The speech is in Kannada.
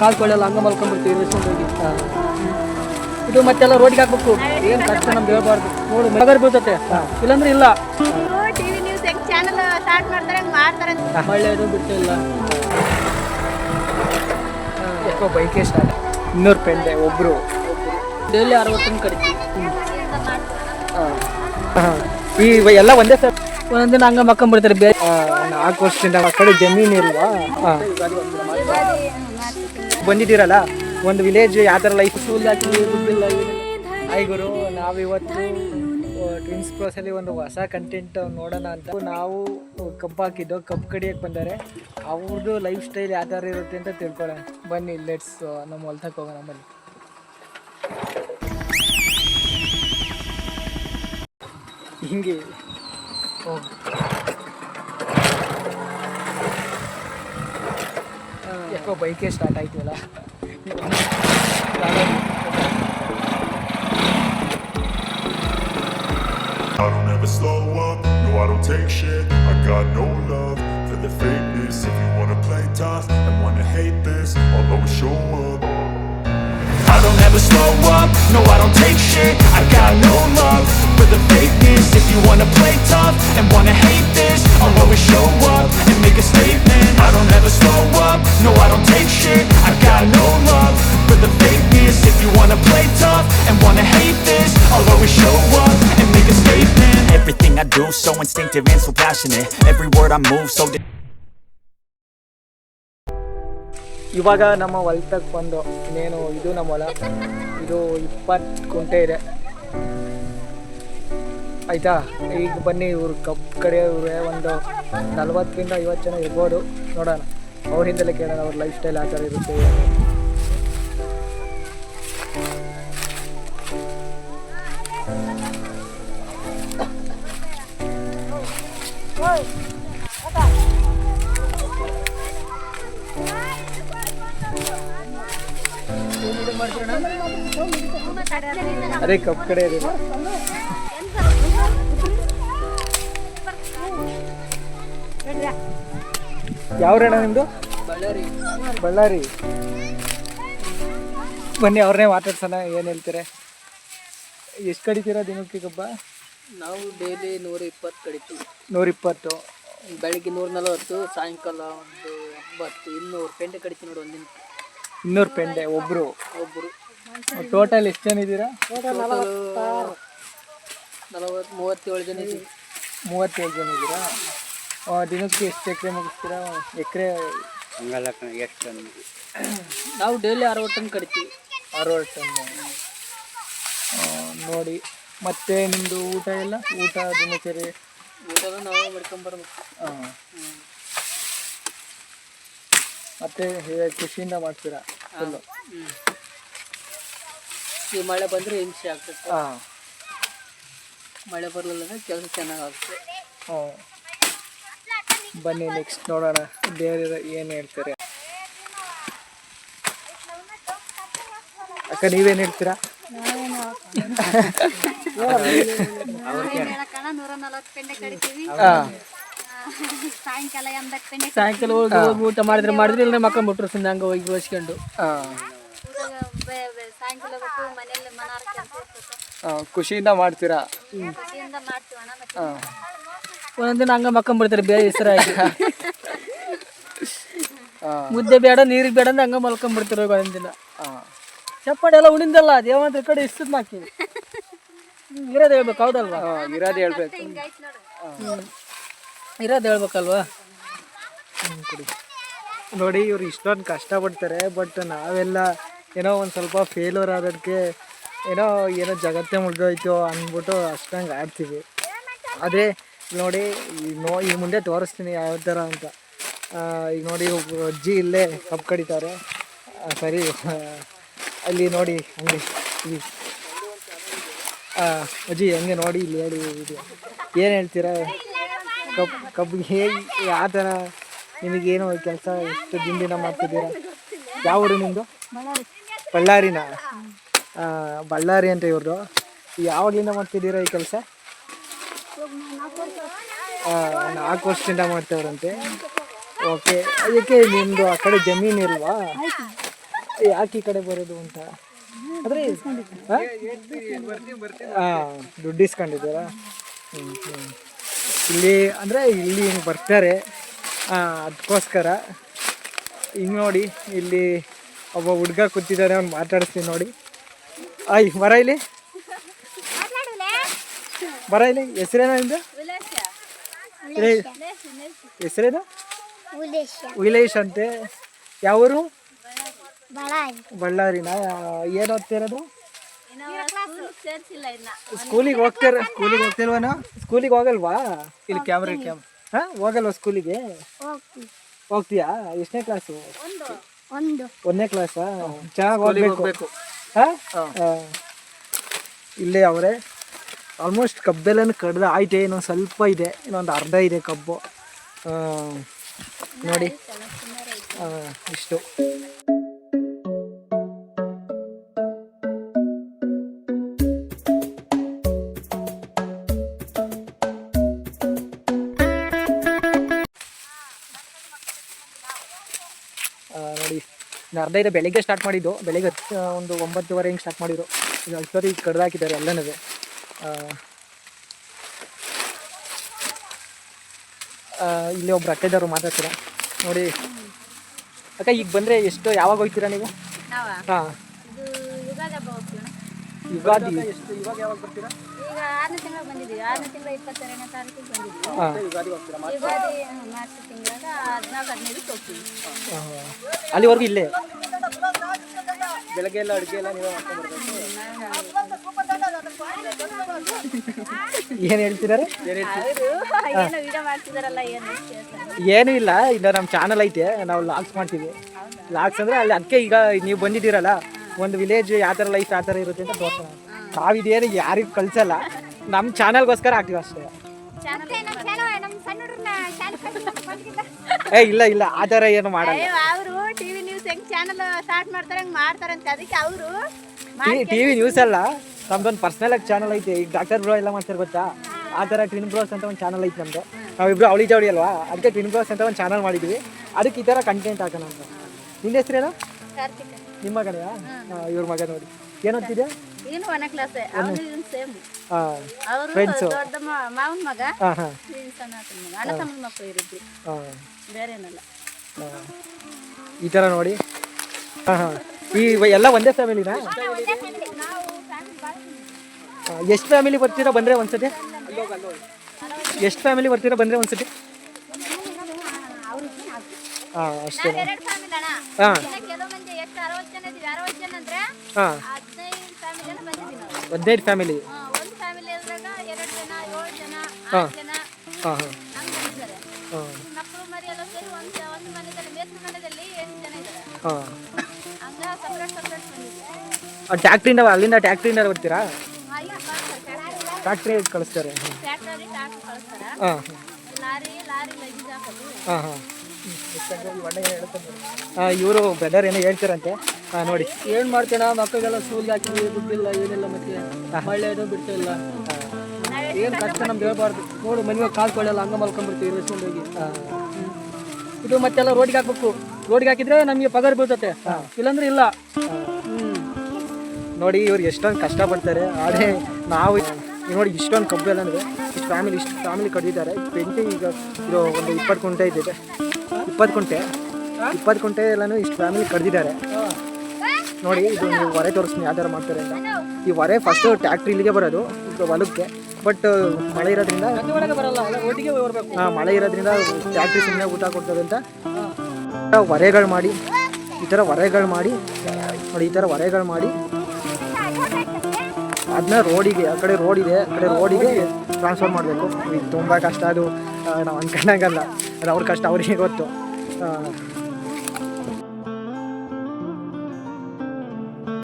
ಕಾಲು ಕೊಳ್ಳಲ್ಲ ಹಂಗ ಮಲ್ಕೊಂಡ್ಬಿಡ್ತೀವಿ ಹೋಗಿ. ಇದು ಮತ್ತೆಲ್ಲ ರೋಡ್ಗೆ ಹಾಕ್ಬೇಕು. ಏನು ಕಷ್ಟ ನಮ್ಗೆ ಹೇಳ್ಬಾರ್ದು. ನೋಡು ಮಗರ್ ಬೀಳ್ತತೆ ಇಲ್ಲಾಂದ್ರೆ ಇಲ್ಲ. ಟಿವಿ ನ್ಯೂಸ್ ಹೆಂಗ್ ಚಾನೆಲ್ ಸ್ಟಾರ್ಟ್ ಮಾಡ್ತಾರೆ ಹಂಗ್ ಮಾಡ್ತಾರೆ ಅಂತ. ಮಳೆ ಇದು ಬಿಡ್ತಾ ಇಲ್ಲ. ಯಾಕೋ ಬೈಕೆ ಸ್ಟಾರ್ಟ್ ಇನ್ನೂರು ಪೆಂಡೆ ಒಬ್ರು. ಡೈಲಿ ಅರವತ್ತನ್ನು ಕಡಿತೀವಿ. ಈ ಇವ ಎಲ್ಲ ಒಂದೇ ಸರ್. ಒಂದೊಂದಿನ ಹಂಗ ಮಕ್ಕಂಬಿಡ್ತಾರೆ ಬೇರೆ ನಾಲ್ಕು ವರ್ಷದಿಂದ ಆ ಕಡೆ ಜಮೀನು ಇಲ್ವಾ? ಹಾ. ಬಂದಿದ್ದೀರಲ್ಲ? ಒಂದು ವಿಲೇಜ್ ಯಾವ ಥರ ಲೈಫ್ ಸ್ಕೂಲ್. ಹಾಯ್ ಗುರು ನಾವಿವತ್ತು ಟ್ವಿನ್ಸ್ ಪ್ರೋಸಲ್ಲಿ ಒಂದು ಹೊಸ ಕಂಟೆಂಟ್ ನೋಡೋಣ ಅಂತ. ನಾವು ಕಬ್ಬು ಹಾಕಿದ್ದು ಕಬ್ಬು ಕಡಿಯೋಕ್ಕೆ ಬಂದರೆ. ಅವ್ರದ್ದು ಲೈಫ್ ಸ್ಟೈಲ್ ಯಾವ ಥರ ಇರುತ್ತೆ ಅಂತ ತಿಳ್ಕೊಳ್ಳೋಣ. ಬನ್ನಿ ಲೆಟ್ಸ್ ನಮ್ಮ ಹೊಲ್ತಕ್ಕೆ ಹೋಗೋಣ ಬನ್ನಿ. ಹಿಂಗೆ. ಹೋಗಿ ಯಾಕೋ ಬೈಕೆ ಸ್ಟಾರ್ಟ್ ಆಯ್ತಲ್ಲ I don't ever slow up, no I don't take shit I got no love for the fakeness If you wanna play tough and wanna hate this I'll always show up I don't ever slow up, no I don't take shit I got no love for the fakeness If you wanna play tough and wanna hate this I'll always show up and make a statement I don't ever slow up, no I don't take shit I got no love for the fakeness If you wanna play tough and wanna hate this I'll always show up and make a statement Everything I do so instinctive and so passionate Every word I move so di- ಇವಾಗ ನಮ್ಮ ಹೊಲ್ತಕ್ಕೆ ಬಂದು ಇನ್ನೇನು ಇದು ನಮ್ಮ ಹೊಲ ಇದು ಇಪ್ಪತ್ತು ಕುಂಟೆ ಇದೆ ಆಯ್ತಾ? ಈಗ ಬನ್ನಿ, ಇವ್ರ ಕಪ್ ಕಡೆ ಇವ್ರೆ ಒಂದು ನಲ್ವತ್ತರಿಂದ ಐವತ್ತು ಜನ ಇರ್ಬೋದು. ನೋಡೋಣ. ಅವರಿಂದಲೇ ಕೇಳೋಣ, ಅವ್ರ ಲೈಫ್ ಸ್ಟೈಲ್ ಆ ಥರ ಇರುತ್ತೆ. ಅದೇ ಕಪ್ ಕಡೆ ಇದೆ ಯಾವ್ರಣ್ಣ ನಿಮ್ಮದು ಬಳ್ಳಾರಿ. ಬಳ್ಳಾರಿ. ಬನ್ನಿ ಅವ್ರನ್ನೇ ಮಾತಾಡ್ಸೋಣ ಏನು ಹೇಳ್ತಾರೆ? ಎಷ್ಟು ಕಡಿತೀರಾ ದಿನಕ್ಕೆ ಕಬ್ಬ ನಾವು ಡೈಲಿ ನೂರ ಇಪ್ಪತ್ತು ಕಡಿತೀವಿ. ನೂರಿಪ್ಪತ್ತು ಬೆಳಿಗ್ಗೆ ನೂರ ನಲವತ್ತು ಸಾಯಂಕಾಲ ಒಂದು ಎಂಬತ್ತು ಇನ್ನೂರು ಪೆಂಡೆ ಕಡಿತೀವಿ ನೋಡಿ ಒಂದಿನ ಇನ್ನೂರು ಪೆಂಡೆ ಒಬ್ಬರು ಒಬ್ಬರು ಟೋಟಲ್ ಎಷ್ಟು ಜನ ಇದ್ದೀರಾ? ನಲವತ್ತು ಮೂವತ್ತೇಳು ಜನ ಇದ್ದೀವಿ. ಮೂವತ್ತೇಳು ಜನ ಇದ್ದೀರಾ? ದಿನಕ್ಕೆ ಎಷ್ಟು ಎಕರೆ ಮುಗಿಸ್ತೀರಾ? ಎಕರೆ ನಾವು ಡೈಲಿ ಟನ್ ಕಡಿತೀವಿ ಅರವತ್ತು ಟನ್. ಆ, ನೋಡಿ. ಮತ್ತೆ ನಿಮ್ಮದು ಊಟ ಎಲ್ಲ? ಊಟ ದಿನಚರಿ? ಊಟನ ನಾವೇ ಮಾಡ್ಕೊಂಬರ್ಬೇಕು ಹಾಂ ಮತ್ತೆ ಖುಷಿಯಿಂದ ಮಾಡ್ತೀರಾ? ಫುಲ್ಲು ಈ ಮಳೆ ಬಂದರೆ ಹಿಂಸೆ ಆಗ್ತದೆ. ಹಾಂ ಮಳೆ ಬರಲಿಲ್ಲ ಅಂದರೆ ಕೆಲಸ ಚೆನ್ನಾಗಿ ಆಗುತ್ತೆ ಹ್ಞೂ ಬನ್ನಿ ನೆಕ್ಸ್ಟ್ ನೋಡೋಣ ಬೇರೆ ಏನು ಹೇಳ್ತಾರೆ? ಅಕ್ಕ ನೀವೇನು ಹೇಳ್ತೀರಾ? ಸಾಯಂಕಾಲ ಹೋಗಿ ಊಟ ಮಾಡಿದ್ರೆ ಮಾಡಿದ್ರೆ ಇಲ್ಲ ಮಕ್ಕಂಬಿಟ್ರು ಸುಮ್ಮನೆ ಹಂಗೆ ಹೋಗಿ ಬಳಸ್ಕೊಂಡು. ಹಾಂ ಬೆ- ಬೆ- ಸಾಯಂಕಾಲ ಹೊತ್ತು ಮನೆಯಲ್ಲಿ ಮನಾರ್ ಕೆಲಸ ಇರ್ತದೆ ಹಾಂ ಖುಷಿಯಿಂದ ಮಾಡ್ತೀರಾ? ಒಂದೊಂದಿನ ಹಂಗೆ ಮಕ್ಕಂಬಿಡ್ತಾರೆ ಬೇರೆ ಹೆಸರ ಮುದ್ದೆ ಬೇಡ ನೀರಿಗೆ ಬೇಡ ಅಂದ್ರೆ ಹಂಗ ಮಲ್ಕೊಂಡ್ಬಿಡ್ತಾರೆ ಒಂದಿನ ಹಾಂ ಚಪ್ಪಾಡಿ ಎಲ್ಲ ಉಳಿಂದಲ್ಲ ದೇವಂತ್ರ ಕಡೆ ಇಷ್ಟದ್ ಹಾಕಿ. ಇರೋದು ಹೇಳ್ಬೇಕು ಹೌದಲ್ವಾ? ಹಾಂ ಇರೋದು ಹೇಳ್ಬೇಕು. ಇರೋದು ಹೇಳ್ಬೇಕಲ್ವಾ? ನೋಡಿ ಇವ್ರು ಇಷ್ಟೊಂದು ಕಷ್ಟಪಡ್ತಾರೆ ಬಟ್ ನಾವೆಲ್ಲ ಏನೋ ಒಂದು ಸ್ವಲ್ಪ ಫೇಲ್ಯೂರ್ ಆದೋದಕ್ಕೆ ಏನೋ ಏನೋ ಜಗತ್ತೇ ಮುಗ್ದೋಯ್ತು ಅಂದ್ಬಿಟ್ಟು ಅಷ್ಟಂಗೆ ಆಡ್ತೀವಿ. ಆದರೆ ನೋಡಿ ನೋ, ಈ ಮುಂದೆ ತೋರಿಸ್ತೀನಿ ಯಾವ ಥರ ಅಂತ. ಈಗ ನೋಡಿ, ಒಬ್ಬ ಅಜ್ಜಿ ಇಲ್ಲೇ ಕಬ್ಬು ಕಡಿತಾರೆ. ಸರಿ ಅಲ್ಲಿ ನೋಡಿ ಹಂಗೆ ಅಜ್ಜಿ ಹಂಗೆ ನೋಡಿ, ಇಲ್ಲಿ ಹೇಳಿ ಇದು. ಏನು ಹೇಳ್ತೀರಾ? ಕಬ್ ಕಬ್ಬಿಗೆ ಹೇಗೆ ಯಾವ ಥರ? ನಿಮಗೇನು ಕೆಲಸ ಎಷ್ಟು ದಿನ ಮಾಡ್ತಿದ್ದೀರಾ? ಯಾವ ಊರು ನಿಮ್ಮದು ಬಳ್ಳಾರಿನ? ಬಳ್ಳಾರಿ ಅಂತ ಇವ್ರದ್ದು ಯಾವಾಗಲಿಂದ ಮಾಡ್ತಿದ್ದೀರಾ ಈ ಕೆಲಸ? ನಾಲ್ಕು ವರ್ಷದಿಂದ ಮಾಡ್ತವ್ರಂತೆ. ಓಕೆ. ಅದಕ್ಕೆ ನಿಮ್ಮದು ಆ ಕಡೆ ಜಮೀನು ಇಲ್ವಾ? ಯಾಕೆ ಈ ಕಡೆ ಬರೋದು ಅಂತ? ಅಂದರೆ ಹಾಂ? ದುಡ್ಡು ಇಸ್ಕೊಂಡಿದ್ದೀರಾ? ಹ್ಮ್. ಇಲ್ಲಿ, ಅಂದರೆ ಇಲ್ಲಿ ಹಿಂಗೆ ಬರ್ತಾರೆ? ಅದಕ್ಕೋಸ್ಕರ ಹಿಂಗೆ ನೋಡಿ, ಇಲ್ಲಿ ಒಬ್ಬ ಹುಡುಗ ಕೂತಿದ್ದಾರೆ ಅವ್ನು ಮಾತಾಡಿಸ್ತೀನಿ ನೋಡಿ. ಆಯ್ ಬರ ಇಲ್ಲಿ? ಬರ ಇಲ್ಲಿ? ಹೆಸರೇನ ನಿಂದು? ಹೆಸರೇನು? ವಿಲೇಶ್ ಅಂತೆ. ಯಾವೂರು? ಬಳ್ಳಾರಿನ? ಏನು ಓದ್ತಿರೋದು? ಸ್ಕೂಲಿಗೆ ಹೋಗ್ತಾರ ಸ್ಕೂಲಿಗೆ ಹೋಗ್ತಿಲ್ವನ? ಸ್ಕೂಲಿಗೆ ಹೋಗಲ್ವಾ? ಇಲ್ಲಿ ಕ್ಯಾಮ್ರಾ ಕ್ಯಾಮ್ ಹಾ ಹೋಗಲ್ವಾ ಸ್ಕೂಲಿಗೆ? ಹೋಗ್ತೀಯಾ? ಎಷ್ಟನೇ ಕ್ಲಾಸು ಒಂದು. ಒಂದನೇ ಕ್ಲಾಸಾ ಚೆನ್ನಾಗಿ ಹೋಗ್ಬೇಕು. ಇಲ್ಲೇ ಅವರೇ. ಆಲ್ಮೋಸ್ಟ್ ಕಬ್ಬೆಲ್ಲನೂ ಕಡ್ದು ಆಯ್ತೆ ಇನ್ನೊಂದು ಸ್ವಲ್ಪ ಇದೆ ಇನ್ನೊಂದು ಅರ್ಧ ಇದೆ ಕಬ್ಬು. ನೋಡಿ. ಇಷ್ಟು. ಅರ್ಧ ಇದೆ ಬೆಳಿಗ್ಗೆ ಸ್ಟಾರ್ಟ್ ಮಾಡಿದ್ದು. ಬೆಳಿಗ್ಗೆ ಹತ್ತು ಒಂದು ಒಂಬತ್ತುವರೆ ಹಿಂಗೆ ಸ್ಟಾರ್ಟ್ ಮಾಡಿದ್ರು. ಇದು ಅಷ್ಟೊತ್ತಿಗೆ ಕಡ್ದು ಹಾಕಿದ್ದಾರೆ ಎಲ್ಲನೂ ಇಲ್ಲಿ ಒಬ್ರು ಅಕ್ಕದವರು ಮಾತಾಡ್ತೀರಾ ನೋಡಿ. ಅಕ್ಕ ಈಗ ಬಂದರೆ ಎಷ್ಟು ಯಾವಾಗ ಹೋಗ್ತೀರಾ ನೀವು? ಹಾಂ. ಇದು ಯುಗಾದಿ ಎಷ್ಟು ಇವಾಗ ಯಾವಾಗ ಬರ್ತೀರಾ? ಅಲ್ಲಿವರೆಗೂ ಇಲ್ಲೇ? ಬೆಳಗ್ಗೆ ಎಲ್ಲ ಅಡುಗೆ ಎಲ್ಲ ನೀವೇ ಮಾಡ್ಕೊಂಡ್ಬರ್ಬೇಕು ಏನು ಹೇಳ್ತಿದ್ದಾರೆ? ಏನೋ ವಿಡಿಯೋ ಮಾಡ್ತಿದಾರಲ್ಲ ಏನು ಕೇಳ್ತಾರೆ. ಏನೂ ಇಲ್ಲ ಈಗ ನಮ್ಮ ಚಾನಲ್ ಐತೆ ನಾವು ಲಾಗ್ಸ್ ಮಾಡ್ತೀವಿ. ಲಾಗ್ಸ್ ಅಂದರೆ ಅಲ್ಲಿ ಅದಕ್ಕೆ ಈಗ ನೀವು ಬಂದಿದ್ದೀರಲ್ಲ ಒಂದು ವಿಲೇಜ್ ಯಾವ ಥರ ಲೈಫ್ ಯಾವ ಥರ ಇರುತ್ತೆ ಅಂತ ತೋರ್ಸೋಣ ತಾವಿದೇನು ಯಾರಿಗೂ ಕಳಿಸಲ್ಲ ನಮ್ಮ ಚಾನಲ್ಗೋಸ್ಕರ ಹಾಕ್ತೀವಿ ಅಷ್ಟೇ. ಏ ಇಲ್ಲ ಇಲ್ಲ ಆ ಥರ ಏನು ಮಾಡಲ್ಲ. ಹೆಂಗ್ ಚಾನಲ್ ಸ್ಟಾರ್ಟ್ ಮಾಡ್ತಾರೆ ಹಂಗ್ ಮಾಡ್ತಾರಂತೆ ಅದಕ್ಕೆ ಅವರು ಟಿವಿ ನ್ಯೂಸ್ ಅಲ್ಲ ನಮ್ದೊಂದು ಪರ್ಸನಲ್ ಆಗಿ ಚಾನಲ್ ಐತೆ. ಈಗ ಡಾಕ್ಟರ್ ಬ್ರೋ ಎಲ್ಲ ಮಾಡ್ತಾರೆ ಗೊತ್ತಾ? ಆ ಥರ ಟ್ವಿನ್ ಬ್ರೋಸ್ ಅಂತ ಒಂದು ಚಾನಲ್ ಐತೆ ನಮ್ದು. ನಾವಿಬ್ರು ಅವಳಿ ಜವಳಿ ಅಲ್ವಾ? ಅದಕ್ಕೆ ಟ್ವಿನ್ ಬ್ರೋಸ್ ಅಂತ ಒಂದು ಚಾನಲ್ ಮಾಡಿದ್ವಿ. ಅದಕ್ಕೆ ಈ ಥರ ಕಂಟೆಂಟ್ ಹಾಕೋಣ ಅಂತ. ನಿನ್ನ ಹೆಸರೇನು ನಿಮ್ಮ ಮಗನೆಯಾ ಇವ್ರ ಮಗ ನೋಡಿ. ಏನು ಓದ್ತಿದ್ಯಾ? ಏನು ಕ್ಲಾಸ್ ಅವನು ಸೇಮ್ ಅವರು Friends. ದೊಡ್ಡ ಮಾವನ ಮಗ ಸಣ್ಣ ಮಗ. ಅಣ್ಣ ತಮ್ಮನ ಮಕ್ಕಳು ಇರಿದ್ರು ಬೇರೆ ಏನಲ್ಲ ಈ ಥರ ನೋಡಿ. ಹಾಂ ಹಾಂ. ಈ ಎಲ್ಲ ಒಂದೇ ಫ್ಯಾಮಿಲಿನಾ ಎಷ್ಟು ಫ್ಯಾಮಿಲಿ ಬರ್ತೀರಾ ಬಂದರೆ ಒಂದ್ಸತಿ? ಎಷ್ಟು ಫ್ಯಾಮಿಲಿ ಬರ್ತೀರಾ ಬಂದರೆ ಒಂದ್ಸತಿ? ಹಾಂ ಅಷ್ಟೇ. ಹಾಂ. ಹಾಂ. ಹದಿನೈದು ಫ್ಯಾಮಿಲಿ ಹಾ, ಜನ ಹಾಂ. ಹಾಂ. ಟ್ಯಾಕ್ಟ್ರಿಂದ ಅಲ್ಲಿಂದ ಟ್ಯಾಕ್ಟ್ರಿಂದ ಬರ್ತೀರಾ? ಟ್ಯಾಕ್ಟ್ರಿ ಕಳಿಸ್ತಾರೆ. ಟ್ರ್ಯಾಕ್ಟರ್ ಟ್ರ್ಯಾಕ್ಟರ್ ಕಳಿಸ್ತಾರ. ಹಾಂ. ಹಾಂ ಹಾಂ. ಹಾಂ ಇವರು ಬ್ರದರ್ ಏನೋ ಹೇಳ್ತಾರಂತೆ. ಹಾಂ ನೋಡಿ. ಏನು ಮಾಡ್ತೇನ? ಮಕ್ಕಳಿಗೆಲ್ಲ ಸ್ಕೂಲ್ಗೆ ಹಾಕಿ ದುಡ್ಡಿಲ್ಲ ಏನಿಲ್ಲ ಮತ್ತೆ ಮಳೆನೂ ಬಿಡ್ತಾ ಇಲ್ಲ. ಏನು ಕಷ್ಟ ನಮ್ಗೆ ಹೇಳ್ಬಾರ್ದು. ನೋಡು ಮನೆಗೆ ಕಾಲು ಕೊಳ್ಳಲ್ಲ ಹಂಗ ಮಲ್ಕೊಂಡ್ಬಿಡ್ತೀವಿ ಹೋಗಿ. ಇದು ಮತ್ತೆಲ್ಲ ರೋಡಿಗೆ ಹಾಕ್ಬೇಕು. ರೋಡ್ಗೆ ಹಾಕಿದ್ರೆ ನಮಗೆ ಪಗಾರ ಬೀಳ್ತತೆ. ಇಲ್ಲಾಂದ್ರೆ ಇಲ್ಲ. ನೋಡಿ ಇವ್ರು ಎಷ್ಟೊಂದು ಕಷ್ಟಪಡ್ತಾರೆ ಆದರೆ ನಾವು ನೋಡಿ ಇಷ್ಟೊಂದು ಕಬ್ಬು ಎಲ್ಲ ಅಂದರೆ ಇಷ್ಟು ಫ್ಯಾಮಿಲಿ ಇಷ್ಟು ಫ್ಯಾಮಿಲಿ ಕಡಿದಿದ್ದಾರೆ ಪೆಂಟೆ ಈಗ ಇದು ಒಂದು ಇಪ್ಪತ್ತು ಕುಂಟೆ ಇದ್ದಿದೆ ಇಪ್ಪತ್ತು ಕುಂಟೆ ಇಪ್ಪತ್ತು ಕುಂಟೆ ಎಲ್ಲಾನು ಇಷ್ಟು ಫ್ಯಾಮಿಲಿ ಕಡಿದಿದ್ದಾರೆ ನೋಡಿ ಇದು ನೀವು ಹೊರೆ ತೋರಿಸ್ತೀನಿ ಯಾವ ಥರ ಮಾಡ್ತಾರೆ ಅಂತ. ಈ ಹೊರೆ ಫಸ್ಟು ಟ್ಯಾಕ್ಟ್ರಿ ಇಲ್ಲಿಗೆ ಬರೋದು ಹೊಲಕ್ಕೆ. ಬಟ್ ಮಳೆ ಇರೋದ್ರಿಂದ ಹಾಂ ಮಳೆ ಇರೋದ್ರಿಂದ ಟ್ಯಾಕ್ಟ್ರಿ ಸುಮ್ಮನೆ ಊಟ ಕೊಡ್ತದೆ ಅಂತ. ಹೊರೆಗಳು ಮಾಡಿ, ಈ ಥರ ವರೆಗಳು ಮಾಡಿ, ನೋಡಿ ಈ ಥರ ವರೆಗಳು ಮಾಡಿ. ಅದನ್ನ ರೋಡಿಗೆ, ಆ ಕಡೆ ರೋಡ್ ಇದೆ ಆ ಕಡೆ ರೋಡಿಗೆ ಟ್ರಾನ್ಸ್ಫರ್ ಮಾಡಬೇಕು. ಇದು ತುಂಬ ಕಷ್ಟ ಅದು. ನಾವು ಅನ್ಕೊಂಡಂಗಲ್ಲ. ಅದು ಅವ್ರ ಕಷ್ಟ, ಅವ್ರಿಗೆ ಗೊತ್ತು.